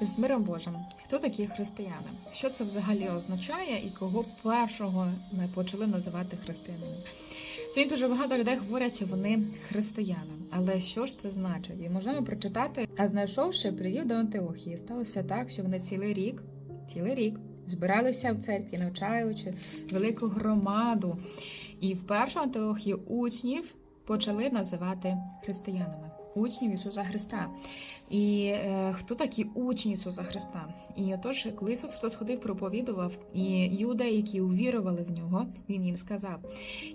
З миром Божим, хто такі християни? Що це взагалі означає і кого першого ми почали називати християнами? Сьогодні дуже багато людей говорять, що вони християни. Але що ж це значить? І можемо прочитати, а знайшовши, привів до Антиохії. Сталося так, що вони цілий рік, цілий рік збиралися в церкві, навчаючи велику громаду. І в першу Антиохії учнів почали називати християнами. Учнів Ісуса Христа. І е, хто такі учні Ісуса Христа? І отож, коли Ісус Христос ходив, проповідував, і юдеї, які увірували в нього, Він їм сказав: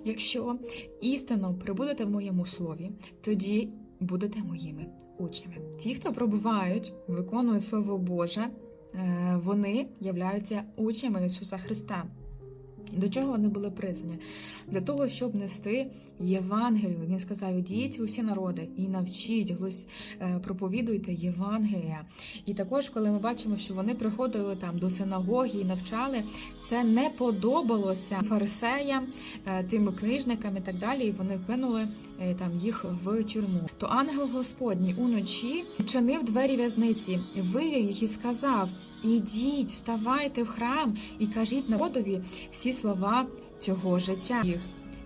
якщо істинно прибудете в моєму слові, тоді будете моїми учнями. Ті, хто пробувають, виконують Слово Боже, е, вони являються учнями Ісуса Христа. До чого вони були призвані? Для того, щоб нести Євангелію. Він сказав: ідіть у всі народи і навчіть, е, проповідуйте Євангелія. І також, коли ми бачимо, що вони приходили там до синагоги і навчали, це не подобалося фарисеям, е, тим книжникам і так далі. І вони кинули е, там їх в тюрму. То ангел Господній уночі чинив двері в'язниці, вивів їх і сказав. Ідіть, вставайте в храм і кажіть народові всі слова цього життя. їх.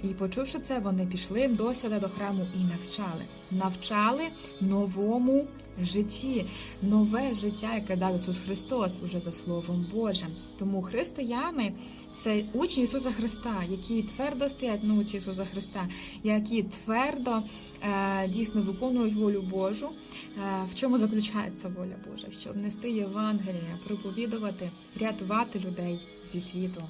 І почувши це, вони пішли до свята до храму і навчали. Навчали новому житті, нове життя, яке дав Ісус Христос уже за Словом Божим. Тому християни це учні Ісуса Христа, які твердо стоять на науці Ісуса Христа, які твердо е, дійсно виконують волю Божу. Е, В чому заключається воля Божа? Щоб нести Євангелія, проповідувати, рятувати людей зі світу.